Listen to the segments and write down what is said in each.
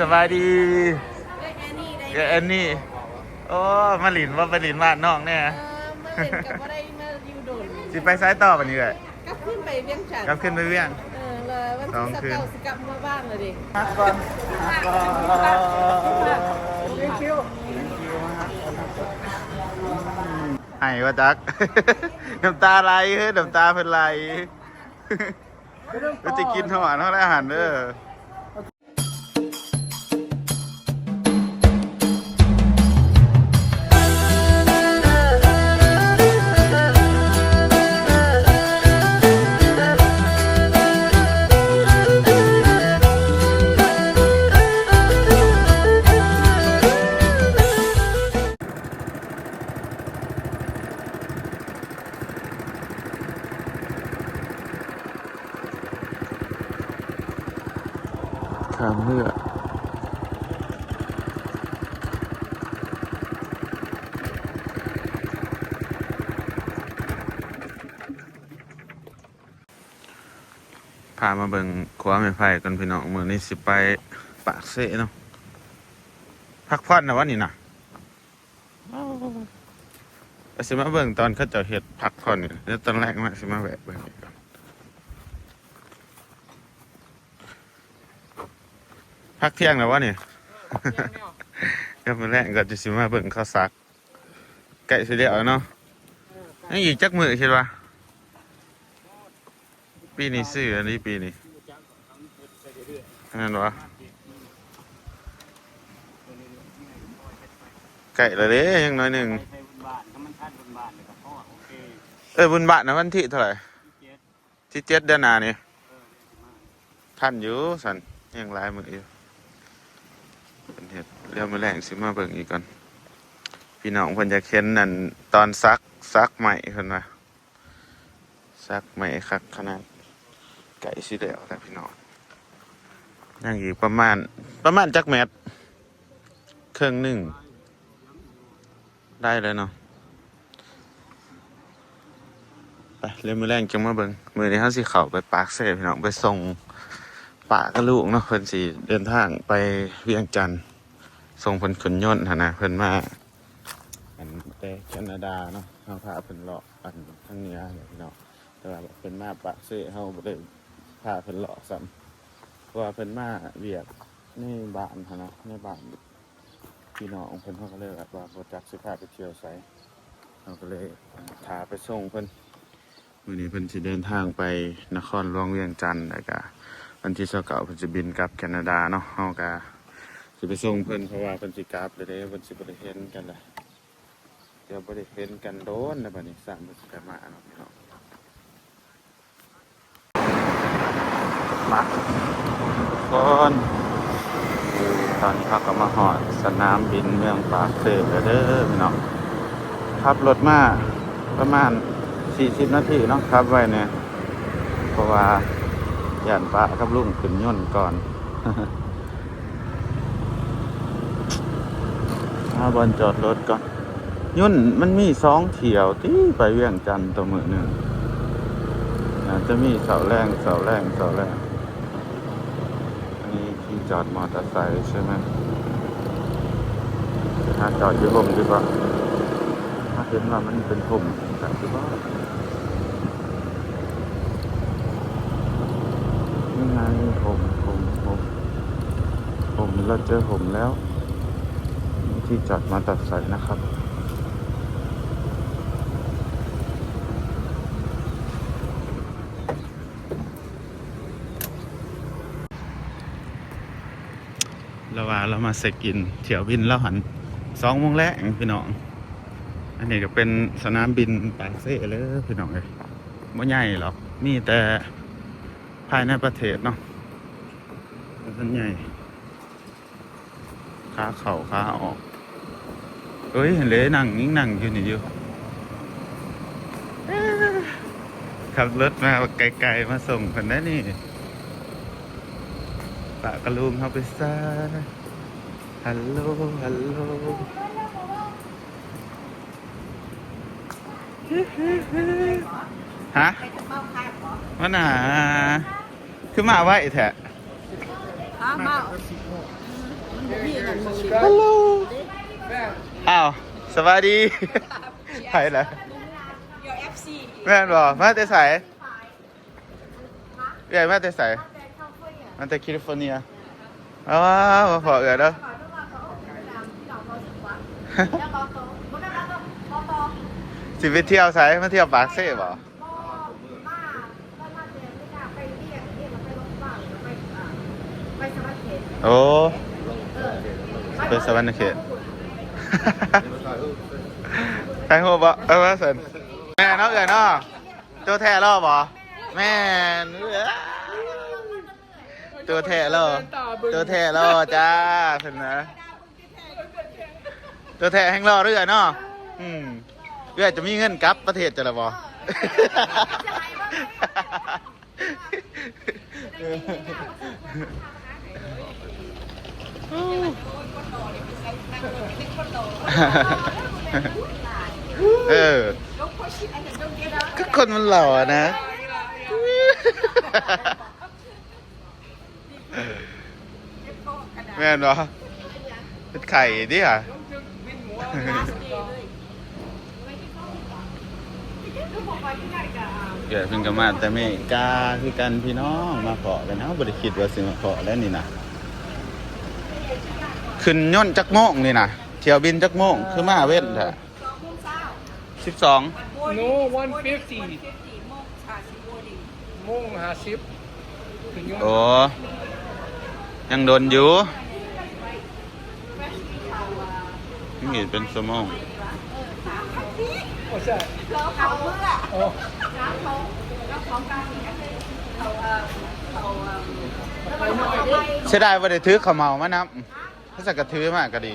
สบายดีได้แค่นี้ได้เอ้ยอันนี้โอ้มาหลินว่าไปหลินบ้านน้องเนี่ยเออมาเล่นกับอะไรมาอยู่โดนสิไปซ้ายต่อวันนี้เลยกลับขึ้นไปเวียงจันทกลับน์ขึ้นไปเวียง เออเลยวันสองที่คืน เก้าสิกลับมาบ้านเลยดิพักก่อนพักก่อนไห้ว่าจัก น้ำตาไหลเฮ้ยน้ำตาเป็นไหลเราจะกินเท่าไหร่เท่าไหร่อาหารเด้อ มาเบิ่งขวาไม่ไผ่กันพี่น้องมือนี้สิไปปากเสเนาะพักผ่อนนะวะนี่นะแต่สิมาเบิ่งตอนเขาเจะเห็ดพักผ่อนนี่แล้วตอนแรกมาสิมาแวะเบิ่งอีกก่อนพักเที่ยงแล้วะนี่ก็มาแรกก็จะสิมาเบิ่งข้าวซักไก่สิเดียวเนาะนี่อีกจักมือคิดว่า ปีนี้ซื้ออันนี้ปีนี้นั่นวะไก่ละเด้ยังน้อยหนึ่งเออบุญบาทนะวันที่เท่าไหร่ที่เจ็ดเดือนหนานี่ท่านอยู่สันยังหลายมืออยู่เป็นเห็ดเรียวมาแรงสิมาเบิ่งอีกก่อนพี่น้องเพิ่นจะเค้นนั่นตอนซักซักใหม่เพิ่นว่าซักใหม่คักขนาด ไก่สิแล้วแต่พี่น้องยังอีกประมาณ ประมาณจักแมตรเครื่องหนึ่ง ได้เลยเนาะไปเรียวมาแรงจังมาเบิงมือนี้เฮาสิเข้าไปปากเซ่พี่น้องไปส่งปากับลูกเนาะเพิ่นสิเดินทางไปเวียงจันทน์ส่งเพิ่นขนย่นหนนะเพิ่นมาอันแต่แคนาดาเนาะเฮาพาเพิ่นเลาะอันทางเหนือเนี่ยพี่น้องแต่ว่าเพิ่นมาปากเซ่เฮาบ่ได้ พาเพิ่นเลาะซ้ำเพราะว่าเพิ่นมาเวียกในบ้านหั่นนะในบ้านพี่น้องเพิ่นเฮาก็เลยแบบว่าบ่จักสิพาไปเที่ยวไสเฮาก็เลยพาไปส่งเพิ่นมื้อนี้เพิ่นสิเดินทางไปนครหลวงเวียงจันทน์แล้วก็วันที่เช้าเก่าเพิ่นจะบินกลับแคนาดาเนาะเฮาก็สิไปส่งเพิ่นเพราะว่าเพิ่นสิกลับเลยเด้เพิ่นสิบ่ได้เห็นกันเลยเดี๋ยวบ่ได้เห็นกันโดนแล้วบัดนี้สร้างเพิ่นสิกลับมาเนาะพี่น้อง มาก่อนตอนนี้เขาก็มาฮอดสนามบินเมืองปากเซ่แล้วเด้อพี่น้องขับรถมาประมาณ 40 นาทีเนาะขับไว้เนี่ยเพราะว่าย่านปะครับลุงขึ้นย่นก่อนมาบอลจอดรถก่อนย่นมันมีสองเที่ยวที่ไปเวียงจันทน์ตัวมือหนึ่งจะมีเสาแรงเสาแรงเสาแรง จอดมอเตอร์ไซค์ใช่ไหมจะหาจอดอยู่ผมดีกว่าถ้าเห็นว่ามันเป็นผมแบบที่ว่านี่ไงผมผมผมผมเราเจอผมแล้ว ที่จอดมาตัดสายนะครับ เราว่าเรามาเสกินเที่ยวบินแล้วหันสองโมงแรกพี่น้อง อันนี้ก็เป็นสนามบินปากเซ่เลยพี่น้องเลยไม่ใหญ่หรอกมีแต่ภายในประเทศเนาะมันใหญ่ขาเข่าขาออก เอ้ยเห็นเลยนั่งยิ่งนั่งอยู่นี่อยู่ขับรถมาไกลๆมาส่งคนนั้นนี่ ปะกระลุงเขาไปซะฮัลโหลฮัลโหลฮะไปจะเป้าคาดเหรอมันหาคือมาไว้แท้ฮะเมาพี่นั่นมึงดิฮัลโหลอ้าวสวัสดีไผเหรอเดี๋ยว FC แม่นบ่มาแต่ไสใหญ่มาแต่ไส มาแต่แคลิฟอร์เนียอ้าวมาพอเอือเด้อสิไปเที่ยวไสมาเที่ยวปากเซ่บ่โอ้ไปสวรรค์เขตใครหัวบ่เออว่าสันแม่เนาะเอ๋ยเนาะตัวแท้ล่อบ่แม่นเอ้ย ตัวแท้ล่อตัวแท้ล่อจ้าเพิ่นนะตัวแท้แห่งล่อเรื่อยเนาะอืมเรื่อยจะมีเงินกลับประเทศจะละบ่เออก็คนมันหล่อนะ แม่นบ่เป็นไข่ดิอะเกิดเพิ่งกมาแต่ไม่กล้าคือกันพี่น้องมาเกาะกันเฮาบ่ได้คิดว่าสิมาเกาะแล้วนี่นะขึ้นย่นจักโมงนี่นะเที่ยวบินจักโมงคือมาเว้นแท้สิบสอง no one fifty โมงห้าสิบถึงยอดโอ้ ยังโดนอยู่นี่เป็นสมองโอ้ใช่โอ้เสียดายว่าได้ถือขาวเหมามานับถ้าสักกระถือมากก็ดี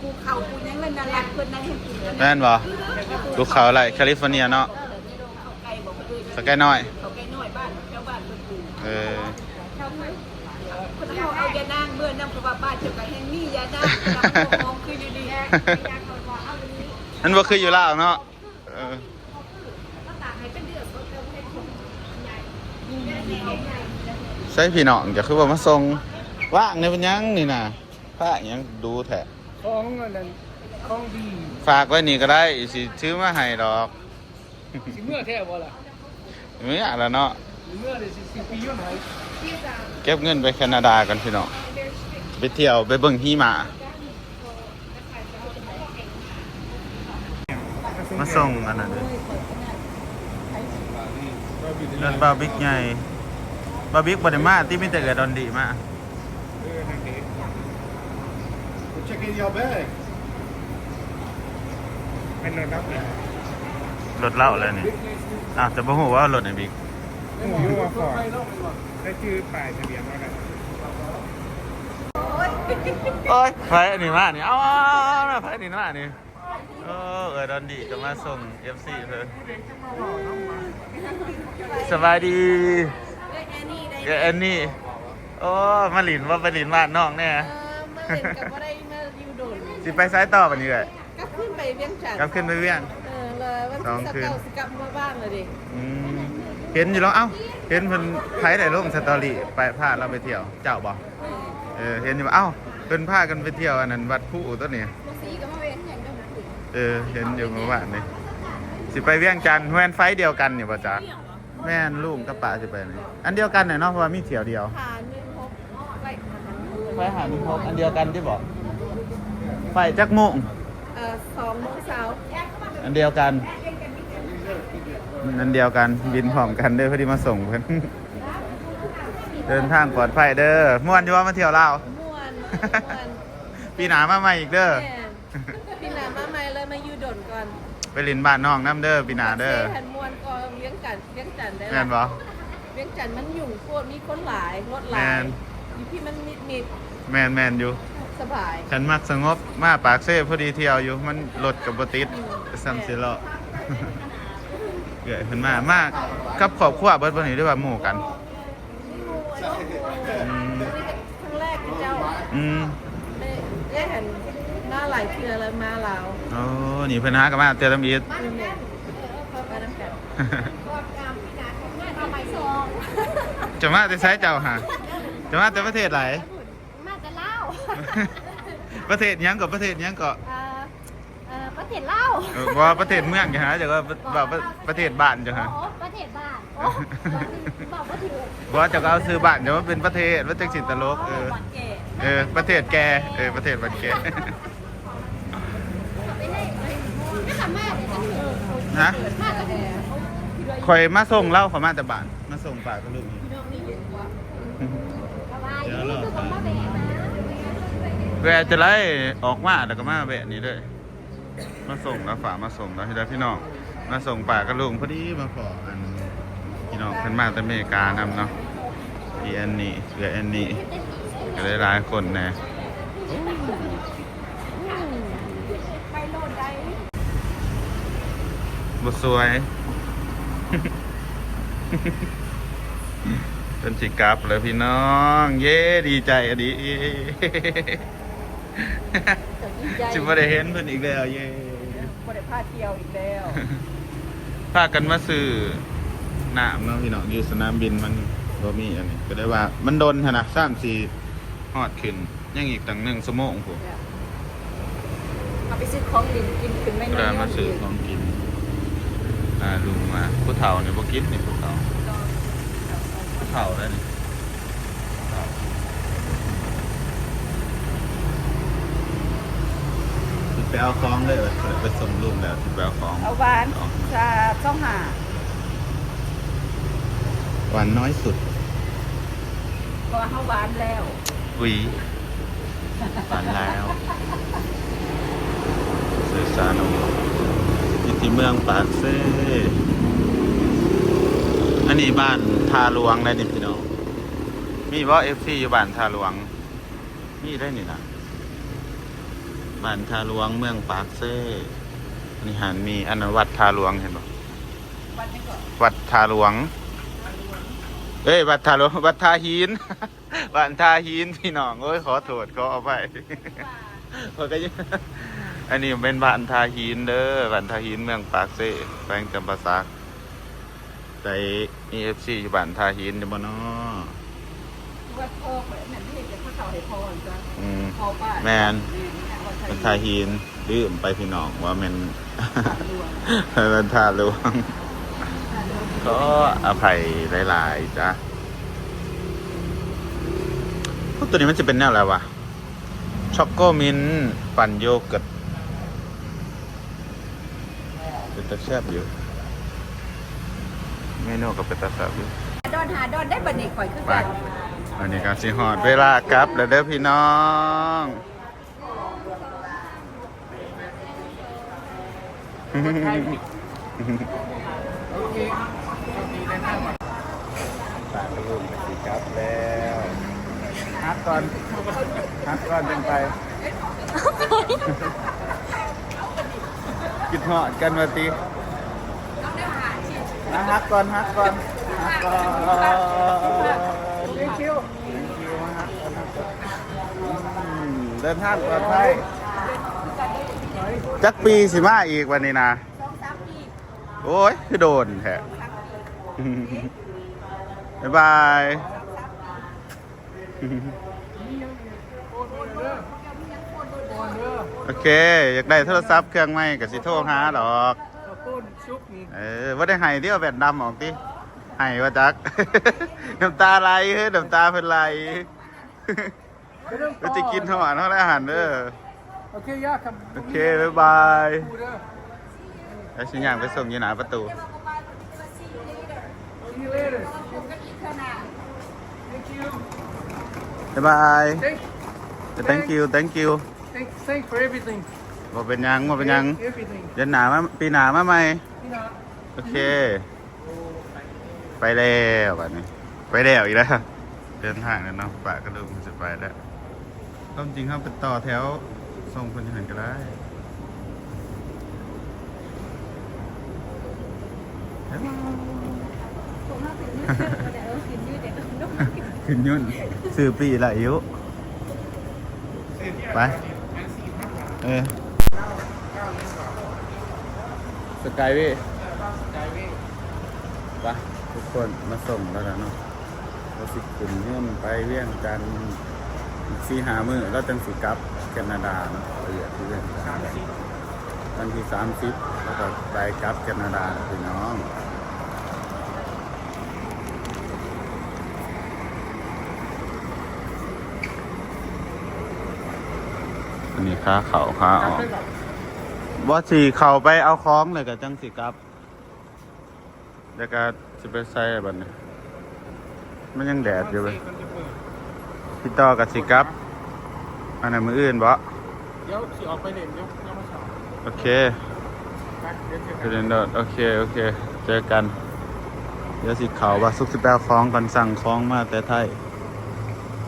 กูเข่ากูยังเล่นนารักเพื่อนนั่นเห็นกูเลยแม่นบ่ลูกเขาอะไรแคลิฟอร์เนียเนาะเข สแกนน้อย เขาไกลน้อยบ้านเจ้าบ้านเพื่อนกูเออ เจ้าไหมคนเขาเอายานั่งเมื่อนั่งเพราะว่าบ้านเจ้ากับแห่งนี้ยานั่งมองคืออยู่ดีนั่นว่าคืออยู่ลาวเนาะเออใช่พี่น้องจะคือว่ามาส่งว่างในเป็นหยังนี่นะพระยังดูแท้ของอันนั้นของดีฝากไว้นี่ก็ได้สิซื้อมาให้ดอก สิเมื่อแท้บ่ล่ะ ไม่อยากแล้วเนาะสิเมื่อเลยสิสิปีย้อนไหนเก็บเงินไปแคนาดากันพี่น้องไปเที่ยวไปเบิ่งหิมะมาส่งอันนั้นเลยรถบาร์บิ๊กใหญ่บาร์บิ๊กบ่ได้มาที่มีแต่เกิดดอนดีมา Check in your bag. เป็นรถรับเลยรถเล่าแล้วนี่ อะแต่บ่ฮู้ว่ารถไหนบิ๊กโอ้ยว่าฟอร์ดได้ชื่อป้ายทะเบียนว่ากันโอ้ยไฟอันนี้มานี่เอาเอาเอาเอาไฟอันนี้มานี่เออเออดอนดีก็มาส่ง FC เพิ่นสบายดีแอนนี่ได้เอออันนี้โอ้มาหลินว่าไปหลินบ้านน้องแน่เออมาเล่นกับว่าได้มาอยู่โดนสิไปซ้ายต่อวันนี้เลยก็ขึ้นไปเวียงจันทกลับขึ้นไปเวียง เออเลยวันสองที่สคืน เก้าสิกลับมาบ้านเลยดิอืมเห็นอยู่แล้วเอ้าเห็นเพิ่นไผได้ลงสตอรี่ไปพาเราไปเที่ยว เจ้าบ่เออเห็นอยู่ว่าเอ้าเพิ่นพากันไปเที่ยวอันนั้นวัดผู้ตัวนี้มาซีก็มาเวียงอย่างเดียวถึงเออเห็นอยู่เมื่อวานนี่สิไปเวียงจันทน์แม่นไฟเดียวกันอยู่ป่ะจ๊ะแม่นลุงกับป้าสิไปนี่อันเดียวกันน่ะเนาะเพราะว่ามีเที่ยวเดียวผ่านหนึ่งหกไปไฟหาหนึ่งหกอันเดียวกันที่บอกไฟจักโมงเอ่อสองโมงเช้า อันเดียวกัน อันเดียวกันบินพร้อมกันเด้อเพื่อที่มาส่งเพื่อนเดินทางปลอดภัยเด้อม่วนอยู่ว่ามาเที่ยวลาวม่วนม่วนปีหนามาใหม่อีกเด้อแม่พี่นามาใหม่เลยมาอยู่โดนก่อนไปลินบ้านน้องน้ำเด้อปีหนาเด้อทันม่วนก็เลี้ยงจันทน์เลี้ยงจันทน์ได้แม่นบ่ เลี้ยงจันทน์มันยุ่งโคตรมีคนหลายรถหแม่ลายน อยู่ที่มันมิดมิด แมนแมนอยู่ สบายฉันมักสงบมาปากเซ่พอดีเที่ยวอยู่มันรถกับบติดซัมซิเลาะเกิดขึ้นมามากกับครอบครัวเบิดบ่นี้ด้วยว่าหมู่กันอืมครั้งแรกที่เจ้าอืมได้ได้เห็นมาหลายเทือเลยมาลาวโอ้นี่เพิ่นหากันมาเตือนลำอีดคือแม่มาน้ำกัน How จะมาแต่ไซส์เจ้าหาจะมาแต่ประเทศไหนมาจะเล่า ประเทศหยังกับประเทศหยังก็เอ่อเอ่อประเทศเล่าเออว่าประเทศเมืองจ้ะฮะจะก็บอกว่าประเทศบ้านจ้ะฮะโอ้ประเทศบ้านโอ้บอกว่าถือว่าจะก็เอาซื้อบ้านจะว่าเป็นประเทศว่าจังสิตลกเออวันแก่เออประเทศแกเออประเทศบันแกไปเลยไม่สามารถเลยฉันถือฮะมาก็ถือ คอยมาส่งเล่าเขอมาแต่บ้านมาส่งปากกับลูกนี่ สบายนี่คือผมมาแบกนะ แวะจะไล่ออกมาแล้วก็มาแวะนี้เลยมาส่งแล้วฝามาส่งแล้วที่ได้พี่น้องมาส่งป่ากกับลุงพอดีมาขออันพี่น้องเพิ่นมาแต่อเมริกานำเนาะอีอันนี้เหลืออันนี้ก็เลยหลายคนแน่ไปโลดได้บสวยเป็นสิกลับเลยพี่น้อง เย้ดีใจอะ ดีจิบ่ได้เห็นเพิ่นอีกแล้วเย้บ่ได้พาเที่ยวอีกแล้วพากันมาซื้อน้ำเนาะพี่น้องอยู่สนามบินมันบ่มีอันนี้ก็ได้ว่ามันโดนหั่นน่ะ3-4ฮอดขึ้นยังอีกตั้ง1ชั่วโมงพุ่นเอาไปซื้อของดินกินขึ้นไม่ก็น้ได้อยมาซื้อของกินอ่าลุงมาผู้เฒ่านี่บ่กินนี่ผู้เฒ่าผู้เฒ่าแล้วนี่ผู้เฒ่าสิ ไปเอาของเลยเออไปส่งลุงแล้วสิไปเอาของเอาหวานชาช่องหาหวานน้อยสุดเพราะว่าเฮาหวานแล้วหวีหวานแล้วซื้อสารเอาอยู่ที่เมืองปากเซ่อันนี้บ้านทาหลวงได้นี่พี่น้องมีว่าเอฟซีอยู่บ้านทาหลวงมีได้นี่นะ บ้านทาหลวงเมืองปากเซ่อันนี้หันมีอันนั้นวัดทาหลวงเห็นปะวันนี้ก็วัดทาหลวง เอ้ย วัดทาหลวง วัดทาหิน วัดทาหินพี่น้องโอ้ยขอโทษขอเอาไปขอก็ยังอันนี้เป็นบ้านทาหินเด้อบ้านทาหินเมืองปากเซ่แขวงจำปาสักใจเอฟซีอยู่บ้านทาหินอยู่บ่เนาะว่าพ่อเหมือนนั่นที่จะพาเขาให้พ่อจ้ะอืมพ่อป้าแมน เป็นทาหินลืมไปพี่น้องว่าแมันเป็นทาหลวง ก็อภัยหลายๆจ้ะพวกตัวนี้มันจะเป็นแนวอะไรวะ ช็อกโกมินท์ปั่นโยเกิร์ตเป็นตะแซบอยู่เมนูก็เป็นตะแซบอยู่ดอนหาดอนได้บัดนี้ข่อยคือไปกันอันนี้ก็สิหอดเวลากลับแล้วเด้อพี่น้อง ปากกระลุมไปสิครับแล้วฮักก่อนฮักก่อนเป็นไปคิดหอดกันมาตีอะฮักก่อนฮักก่อนฮักก่อนเลี้ยงคิวเลี้ยงคิวมาฮักก่อนฮักก่อนเดินทางปลอดภัย จักปีสิมาอีกวันนี้นะสองสามปีโอ้ยคือโดนแท้บ๊ายบายโอเค อยากได้โทรศัพท์เครื่องใหม่กับสิโทรหาดอกข้าวปุ้นชุบนี่เออว่าได้ไห้ที่เอาแบบดำออกติไห้ว่าจัก น้ำตาไหลเฮ้ยน้ำตาเพิ่นไหลก็จะกินหอดเท่าไรอาหารเด้อ โอเคย่าครับโอเคบ๊ายบายดูเด้อแล้วชิ้นอย่างไปส่งอยู่หน้าประตู See you later Thank you บ๊ายบาย Thank thank you thank you thank thank for everything บ่เป็นหยังบ่เป็นหยัง everything เดือนหนามาปีหนามาใหม่ พี่น้องโอเค ไปแล้วบัดนี้ ไปแล้วอีกแล้ว เดินทางแล้วเนาะปะก็เริ่มจะไปแล้วความจริงเขาไปต่อแถว ส่งคนที่หันก็ได้ขึ้นยุ่นสื่อปีละอายุไป เออสกายเว่ไปคนมาส่งแล้วนะเนาะเราสิขึ้นเงื่อนไปเวียงจันทน์อีกสี่หามือแล้วจังสิกลับ แคนาดาเนะเรียนที่เวียงจันทน์วันที่สามสิบแล้วก็ไปกลับแคนาดาพี่น้องอันนี้ค้าเขาค้าออกว่าสีเขาไปเอาคล้องเลยกับจังสิกลับแล้วก็จะไปใส่บัดนี้มันยังแดดอยู่เลยพี่ต่อกับสิกลับ อันไหนมืออื่นบ่เดี๋ยวสิออกไปเล่นเดี๋ยวเดี๋ยวมาสอบโอเคไปเดี๋ยวเจอไปกันเดินโดดโอเคโอเค เจอกัน เดี๋ยวสิเขาว่าสุกสิไปเอาคล้องก่อนสั่งคล้องมาแต่ไทย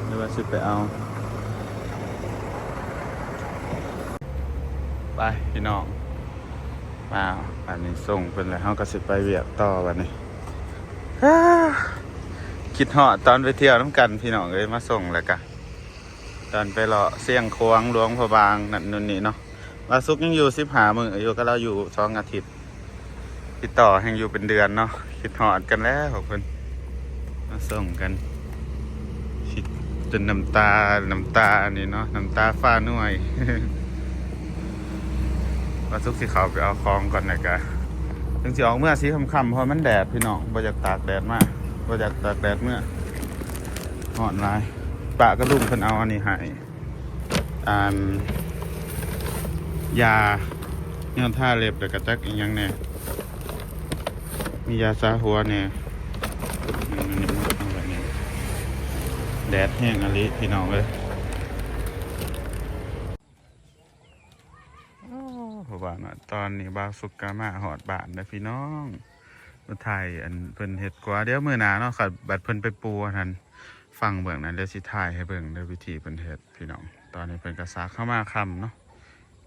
เดี๋ยวว่าสิไปเอา ไปพี่น้อง มาอันนี้ส่งเป็นแล้วเขาก็สิไปเวียกต่อวันนี้ฮ่าคิดเหาะตอนไปเที่ยวน้ำกันพี่น้องเลยมาส่งแล้วกัน ตอนไปเลาะเสี่ยงควงหลวงพระบางนั่นนู่นนี่เนาะวาซุกยังอยู่สิบหามืออยู่ก็เราอยู่สองอาทิตย์พี่ต่อยังอยู่เป็นเดือนเนาะคิดหาะกันแล้วขอบคุณมาส่งกันคิดจนน้ำตา น้ำตาอันนี้เนาะน้ำตาฟ้าหน่วยว่าซุกสิเขาไปเอาคลองก่อนนะกะถึงสิออกเมื่อสีคำๆเพราะมันแดดพี่น้องบ่อยากตากแดดมากบ่อยากตากแดดเมื่อหอนลาย ปะก็ลุงเพิ่นเอาอันนี้ให้อ่านยาเนี่ยท่าเล็บแล้วก็จักอีกอย่างแน่มียาซาหัวแน่นี่นี่มันเอาไว้นี่แดดแห้งอะไรพี่น้องเลยเพราะว่าน่ะตอนนี้บาสุกกามาหอดบ้านนะพี่น้องมาไทยอันเพิ่นเฮ็ดกว่าเดี๋ยวมือหนาเนาะค่ะบัดเพิ่นไปปูอันนั้น ฟังเบิ่งนั้นเดี๋ยวสิถ่ายให้เบิ่งด้อวิธีเพิ่นเฮ็ดพี่น้อง ตอนนี้เพิ่นก็สากเข้ามาคำเนาะ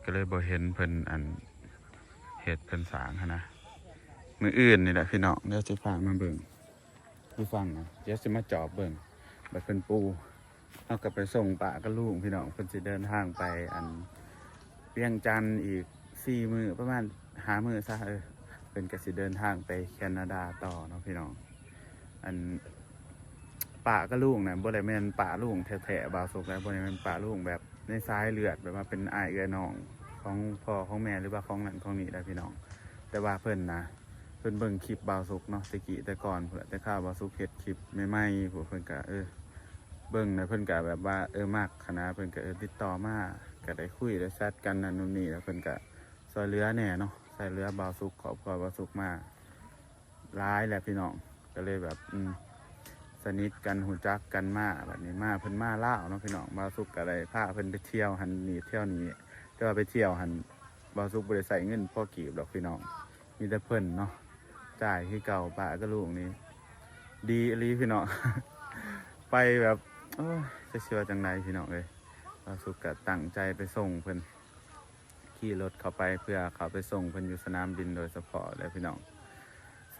ก็เลยบ่เห็นเพิ่นอันเฮ็ดเพิ่นสางหั้นนะมืออื่นนี่แหละพี่น้องเดี๋ยวสิพามาเบิ่งผู้ฟังนะเดี๋ยวสิมาจอบเบิ่งบัดเพิ่นปูเอากลับไปส่งปะกับลูกพี่น้องเพิ่นสิเดินทางไปอันเวียงจันทร์อีกสี่มือประมาณหามือซะเออเป็นกสิเดินทางไปแคนาดาต่อเนาะพี่น้อง อัน ป่าก็ลุงนะบ่ได้แม่นป่าลุงแท้ๆบาวสุกแล้วบ่ได้แม่นป่าลุงแบบในซ้ายเลือดแบบว่าเป็นอายเอือน้องของพ่อของแม่หรือว่าของนั่นของนี่ได้พี่น้อง แต่ว่าเพิ่นนะเพิ่นเบิ่งคลิปบาวสุกเนาะตะกี้แต่ก่อนเพิ่นแต่ข้าวบาวสุกเฮ็ดคลิปใหม่ๆพวกเพิ่นก็เออเบิ่งนะเพิ่นก็แบบว่าเออมากคณะเพิ่นก็เออติดต่อมาก็ได้คุยได้แชทกันนั่นนู่นนี่แล้วเพิ่นก็ซอยเรือแหน่เนาะซอยเรือบาวสุกขอบครัวบาวสุกมาร้ายแหละพี่น้องก็เลยแบบอืม สนิทกันหูจักกันมาแบบนี้มาเพิ่นมาล่าเนาะพี่น้องบาสุกก็ได้พาเพิ่นไปเที่ยวหันนี่เที่ยวนี้แต่ว่าไปเที่ยวหันบาสุกบ่ได้ใส่เงินพ่อกีบดอกพี่น้องมีแต่เพิ่นเนาะจ่ายคือเก่าป้าก็ลูกนี่ดีอีหลีพี่น้อง ไปแบบโอ้จะเชื่อจังไรพี่น้องเลยเราสุกกะตั้งใจไปส่งเพิ่นขี่รถเข้าไปเพื่อเขาไปส่งเพิ่นอยู่สนามบินโดยเฉพาะเลยพี่น้อง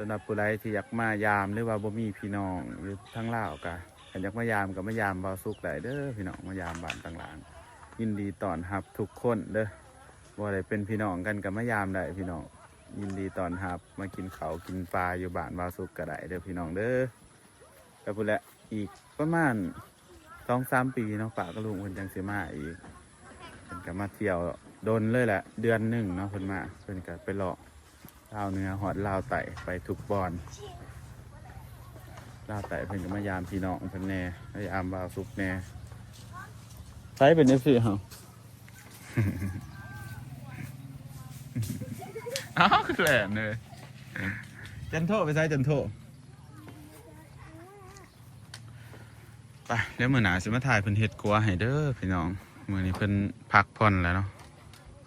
สำหรับผู้ใดที่อยากมายามหรือว่าบ่มีพี่น้องหรือทั้งล่าวกะถ้าอยากมายามก็มายามเบาสุกได้เด้อพี่น้องมายามบ้านต่างๆยินดีต้อนรับทุกคนเด้อบ่ได้เป็นพี่น้องกันก็มายามได้พี่น้องยินดีต้อนรับมากินเขาวกินปลาอยู่บ้านเบาสุกก็ได้เด้อพี่น้องเด้อก็พูดแหละอีกประมาณสองสามปีเนาะป่าก็ลุงเพิ่นจังสิมาอีกเพิ่นก็มาเที่ยวโดนเลยแหละ เดือนหนึ่งเนาะเพิ่นมาเพิ่นก็ไปเลาะ ลาวเหนือหอดลาวไต่ไปทุกบอนลาวไต่เพิ่นก็มายามพี่น้องเพิ่นแหน่มายามบ่าวสุกแหน่ใช้เป็นจังซี่เหรออ้าวคือแหลมเลยจันโทไปใช้จันโทไปเดี๋ยวมื้อหน้าสิมาถ่ายเพิ่นเฮ็ดครัวให้เด้อพี่น้องมื้อนี้เพิ่นพักผ่อนแล้วเนาะ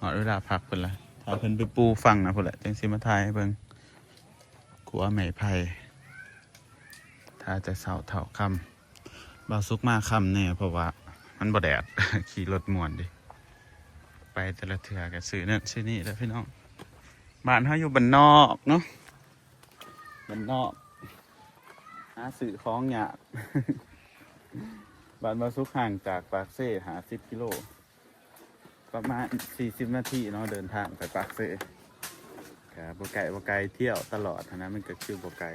ฮอดเวลาพักเพิ่นละ ถ้าเพิ่นไปปูฟังนะพุ่นแหละจังสิมาถ่ายให้เบิ่งครัวไม้ไผ่ถ้าจะเช้าเท่าคำบาสุกมาคำแน่เพราะว่ามันบ่แดด ขี่รถมวนดิ ไปแต่ละเทื่อก็ซื้อนั่นซื้อนี่แล้วพี่น้อง บ้านเฮาอยู่บ้านนอกเนาะบ้านนอก หาซื้อของยาก บ้านบาซุกห่างจากปากเซ่หาสิบกิโล ประมาณสี่สิบนาทีเนาะเดินทางไปปากเซ่กับบไก่บไก่เที่ยวตลอดนะมันก็คือบไก่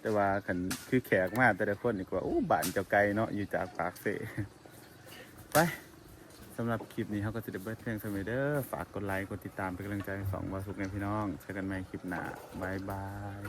แต่แต่ว่าคันคือแขกมาแต่ละคนนี่ก็ว่าโอ้บ้านเจ้าไกลเนาะอยู่จากปากเสไปสำหรับคลิปนี้เขาก็จะได้เบิดเพียงเท่านี้เด้อฝากกดไลค์กดติดตามเป็นกำลังใจสองวาสุกในพี่น้องเจอกันใหม่คลิปหน้าบายบาย